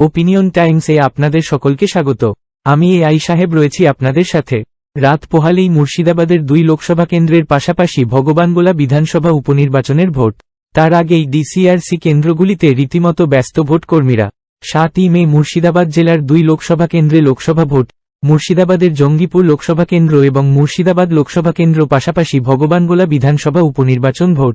Opinion টাইমসে আপনাদের সকলকে স্বাগত। আমি এ আই সাহেব রয়েছি আপনাদের সাথে। রাত পোহালেই মুর্শিদাবাদের দুই লোকসভা কেন্দ্রের পাশাপাশি ভগবানগোলা বিধানসভা উপনির্বাচনের ভোট। তার আগেই ডিসিআরসি কেন্দ্রগুলিতে রীতিমতো ব্যস্ত ভোট কর্মীরা সাতই মে মুর্শিদাবাদ জেলার দুই লোকসভা কেন্দ্রে লোকসভা ভোট, মুর্শিদাবাদের জঙ্গিপুর লোকসভা কেন্দ্র এবং মুর্শিদাবাদ লোকসভা কেন্দ্র পাশাপাশি ভগবানগোলা বিধানসভা উপনির্বাচন ভোট।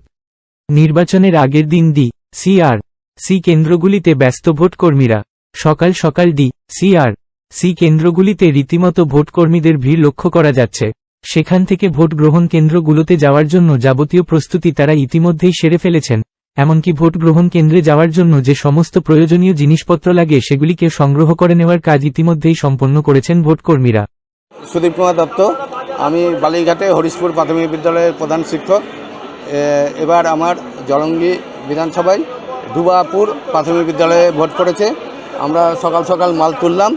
নির্বাচনের আগের দিন ডি সিআর সি কেন্দ্রগুলিতে ব্যস্ত ভোট কর্মীরা সকাল সকাল ডি, সি আর, সি কেন্দ্রগুলিতে রীতিমতো ভোটকর্মীদের ভিড় লক্ষ্য করা যাচ্ছে। সেখান থেকে ভোট গ্রহণ কেন্দ্রগুলোতে যাওয়ার জন্য যাবতীয় প্রস্তুতি তারা ইতিমধ্যেই সেরে ফেলেছেন, এমনকি ভোট গ্রহণ কেন্দ্রে যাওয়ার জন্য যে সমস্ত প্রয়োজনীয় জিনিসপত্র লাগে সেগুলিকে সংগ্রহ করে নেওয়ার কাজ ইতিমধ্যেই সম্পন্ন করেছেন ভোটকর্মীরা। সুদীপ কুমার দত্ত, আমি বালিঘাটে হরিশপুর প্রাথমিক বিদ্যালয়ের প্রধান শিক্ষক। এবার আমার জলঙ্গি বিধানসভায় দুবাপুর প্রাথমিক বিদ্যালয়ে ভোট পড়েছে। আমরা সকাল সকাল মাল তুললাম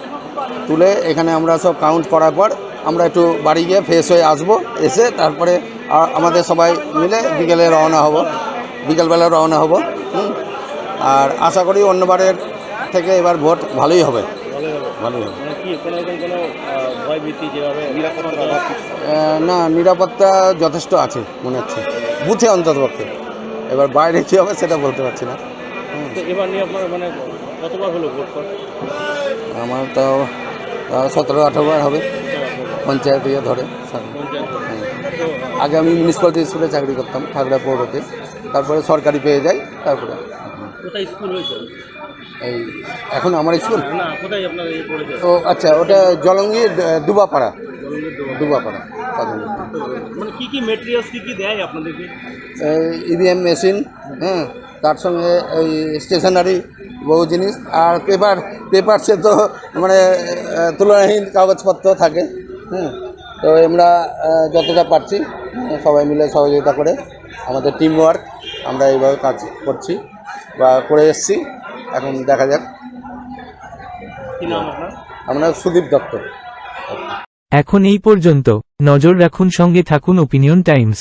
তুলে এখানে আমরা সব কাউন্ট করার পর আমরা একটু বাড়ি গিয়ে ফ্রেশ হয়ে আসব এসে তারপরে আমাদের সবাই মিলে বিকেলে রওনা হব বিকেলবেলা রওনা হব আর আশা করি অন্যবারের থেকে এবার ভোট ভালোই হবে। ভালোই হবে। মানে না নিরাপত্তা যথেষ্ট আছে মনে হচ্ছে। বুথে অন্তত পক্ষে এবার বাইরে কী হবে সেটা বলতে পারছি না। এবার নিয়ে আপনার মানে কতবার হলো ভোট আমার তো সতেরো আঠারো বার হবে। পঞ্চায়েত ইয়ে ধরে। আগে আমি মিউনিসিপ্যালিটি স্কুলে চাকরি করতাম ঠাকুরা পৌরতে তারপরে সরকারি পেয়ে যাই তারপরে। এই এখন আমার স্কুল ও আচ্ছা ওটা জলঙ্গি দুবাপাড়া। দুবাপাড়া। মানে কি কি মেটেরিয়ালস কি কি দেয় আপনাদেরকে? ইভিএম মেশিন হ্যাঁ তার সঙ্গে ওই স্টেশনারি বহু জিনিস। আর পেপার পেপারসে তো মানে তুলনাহীন কাগজপত্র থাকে হ্যাঁ তো আমরা যতটা পারছি সবাই মিলে সহযোগিতা করে আমাদের টিম ওয়ার্ক আমরা এইভাবে কাজ করছি বা করে এসছি। এখন দেখা যাক। আপনার? আমরা সুদীপ দত্ত। এখন এই পর্যন্ত। নজর রাখুন সঙ্গে থাকুন ওপিনিয়ন টাইমস